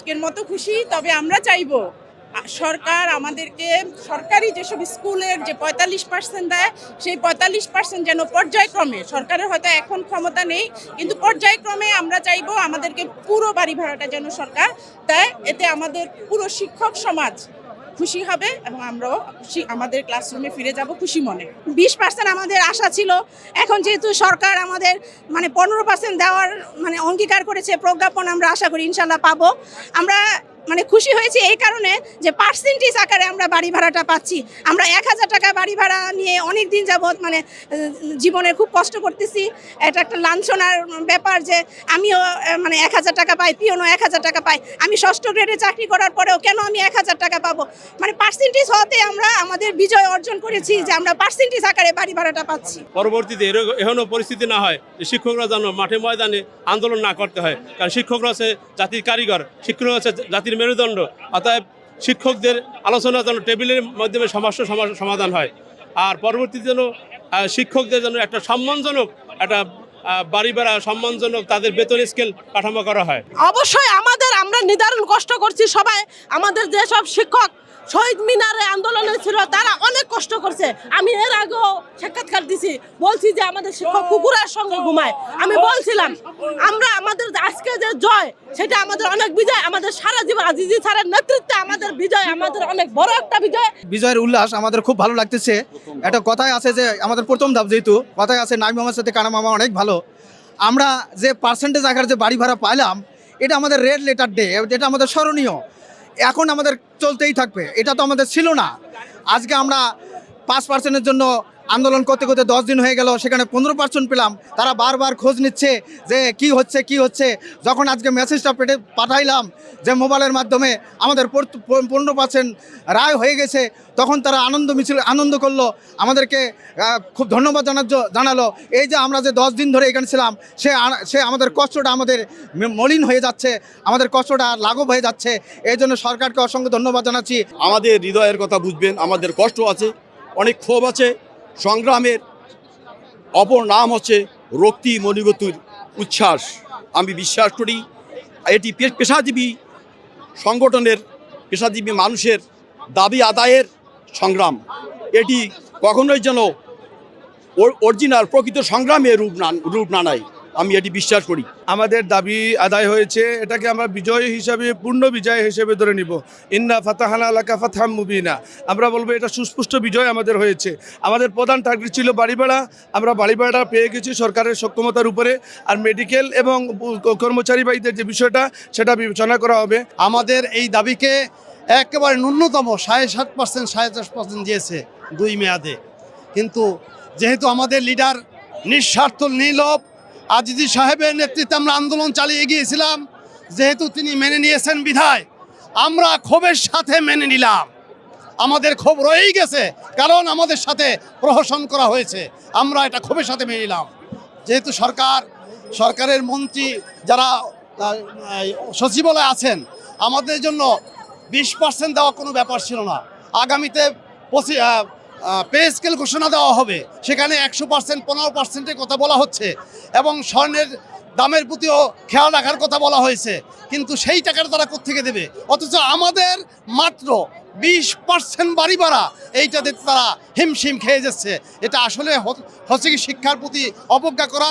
আজকের মতো খুশি, তবে আমরা চাইব সরকার আমাদেরকে, সরকারি যেসব স্কুলের যে পঁয়তাল্লিশ পার্সেন্ট দেয়, সেই পঁয়তাল্লিশ পার্সেন্ট যেন পর্যায়ক্রমে, সরকারের হয়তো এখন ক্ষমতা নেই, কিন্তু পর্যায়ক্রমে আমরা চাইব আমাদেরকে পুরো বাড়ি ভাড়াটা যেন সরকার দেয়, এতে আমাদের পুরো শিক্ষক সমাজ খুশি হবে এবং আমরাও খুশি, আমাদের ক্লাসরুমে ফিরে যাব খুশি মনে। বিশ পার্সেন্ট আমাদের আশা ছিল। এখন যেহেতু সরকার আমাদের মানে পনেরো পার্সেন্ট দেওয়ার মানে অঙ্গীকার করেছে, প্রজ্ঞাপন আমরা আশা করি ইনশাল্লাহ পাবো। আমরা মানে খুশি হয়েছি এই কারণে যে পার্সেন্টেজ আকারে আমরা বাড়ি ভাড়াটা পাচ্ছি। আমরা এক হাজার টাকা বাড়ি ভাড়া নিয়ে অনেক দিন যাবৎ মানে জীবনে খুব কষ্ট করতেছি। এটা একটা লাঞ্ছনার ব্যাপার যে আমিও মানে এক হাজার টাকা পাই পিওনও এক হাজার টাকা পাই। আমি ষষ্ঠ গ্রেডে চাকরি করার পরেও কেন আমি এক হাজার টাকা পাবো? মানে পার্সেন্টেজ হতে আমরা আমাদের বিজয় অর্জন করেছি যে আমরা পার্সেন্টেজ আকারে বাড়ি ভাড়াটা পাচ্ছি। পরবর্তীতে এখনও পরিস্থিতি না হয় শিক্ষকরা যেন মাঠে ময়দানে আন্দোলন না করতে হয়। কারণ শিক্ষকরা হচ্ছে জাতির কারিগর, শিক্ষকরা হচ্ছে জাতির মেরুদণ্ড। অতএব শিক্ষকদের আলোচনা যেন টেবিলের মাধ্যমে সমস্যা সমা- সমাধান হয়। আর পরবর্তীতে যেন শিক্ষকদের জন্য একটা সম্মানজনক, একটা বাড়ি বেড়া সম্মানজনক তাদের বেতন স্কেল কাঠামো করা হয়। অবশ্যই আমাদের আমরা নিদারুণ কষ্ট করছি সবাই। আমাদের যেসব শিক্ষক শহীদ মিনারে আন্দোলনে ছিল তারা অনেক কষ্ট করছে। আমি এর আগেও সাক্ষাৎকার দিছি। বলছি যে আমাদের শিক্ষক কুকুরের সঙ্গে ঘুমায়। আমি বলছিলাম, আমরা আমাদের আজকে যে জয়, সেটা আমাদের অনেক বিজয়, আমাদের সারা জীবন আজিজি স্যারের নেতৃত্বে আমাদের বিজয়, আমাদের অনেক বড় একটা বিজয়। বিজয়ের উল্লাস আমাদের খুব ভালো লাগতেছে। একটা কথাই আছে যে, আমাদের প্রথম ধাপ যেহেতু, কথাই আছে নাইম মামার সাথে কানা মামা অনেক ভালো। আমরা যে পার্সেন্টেজ আকার যে বাড়ি ভাড়া পাইলাম, এটা আমাদের রেড লেটার ডে এটা আমাদের স্মরণীয়। এখন আমাদের চলতেই থাকবে। এটা তো আমাদের ছিল না। আজকে আমরা পাঁচ পার্সেন্টের জন্য আন্দোলন করতে করতে দশ দিন হয়ে গেল, সেখানে পনেরো পার্সেন্ট পেলাম। তারা বারবার খোঁজ নিচ্ছে যে কি হচ্ছে কি হচ্ছে। যখন আজকে মেসেজটা পেটে পাঠাইলাম যে মোবাইলের মাধ্যমে আমাদের পনেরো পার্সেন্ট রায় হয়ে গেছে, তখন তারা আনন্দ মিছিল, আনন্দ করল। আমাদেরকে খুব ধন্যবাদ জানার জানালো। এই যে আমরা যে দশ দিন ধরে এখানে ছিলাম, সে সে আমাদের কষ্টটা আমাদের মলিন হয়ে যাচ্ছে, আমাদের কষ্টটা লাঘব হয়ে যাচ্ছে। এই জন্য সরকারকে অসংখ্য ধন্যবাদ জানাচ্ছি। আমাদের হৃদয়ের কথা বুঝবেন, আমাদের কষ্ট আছে, অনেক ক্ষোভ আছে। সংগ্রামের অপর নাম হচ্ছে রক্তি মণিগতুর উচ্ছ্বাস। আমি বিশ্বাস করি, এটি পেশাজীবী সংগঠনের, পেশাজীবী মানুষের দাবি আদায়ের সংগ্রাম। এটি কখনোই যেন অরিজিনাল প্রকৃত সংগ্রামে রূপ না রূপ না নেয়। আমি এটি বিশ্বাস করি। আমাদের দাবি আদায় হয়েছে এটাকে আমরা বিজয় হিসাবে পূর্ণ বিজয় হিসেবে ধরে নিব। ইন্না ফাতাহানা আলাকা ফাতহাম মুবিনা। আমরা বলব এটা সুস্পষ্ট বিজয় আমাদের হয়েছে। আমাদের প্রধান টার্গেট ছিল বাড়ি ভাড়া আমরা বাড়ি ভাড়া পেয়ে গেছি সরকারের সক্ষমতার উপরে। আর মেডিকেল এবং কর্মচারী ভাইদের যে বিষয়টা সেটা বিবেচনা করা হবে। আমাদের এই দাবিকে একেবারে ন্যূনতম সাড়ে সাত পার্সেন্ট সাড়ে দশ পার্সেন্ট দিয়েছে দুই মেয়াদে। কিন্তু যেহেতু আমাদের লিডার নিঃস্বার্থ নীলব আজিজি সাহেবের নেতৃত্বে আমরা আন্দোলন চালিয়ে গিয়েছিলাম, যেহেতু তিনি মেনে নিয়েছেন বিধায়। আমরা ক্ষোভের সাথে মেনে নিলাম। আমাদের ক্ষোভ রয়েই গেছে, কারণ আমাদের সাথে প্রহসন করা হয়েছে। আমরা এটা ক্ষোভের সাথে মেনে নিলাম। যেহেতু সরকার, সরকারের মন্ত্রী যারা সচিবালয়ে আছেন, আমাদের জন্য বিশ পার্সেন্ট দেওয়া কোনো ব্যাপার ছিল না। আগামীতে পঁচি পে স্কেল ঘোষণা দেওয়া হবে। সেখানে একশো পার্সেন্ট পনেরো পার্সেন্টের কথা বলা হচ্ছে এবং স্বর্ণের দামের প্রতিও খেয়াল রাখার কথা বলা হয়েছে। কিন্তু সেই টাকাটা তারা কোথেকে দেবে? অথচ আমাদের মাত্র বিশ পার্সেন্ট বাড়ি ভাড়া, এইটাতে তারা হিমশিম খেয়ে যাচ্ছে। এটা আসলে হচ্ছে কি শিক্ষার প্রতি অবজ্ঞা করা?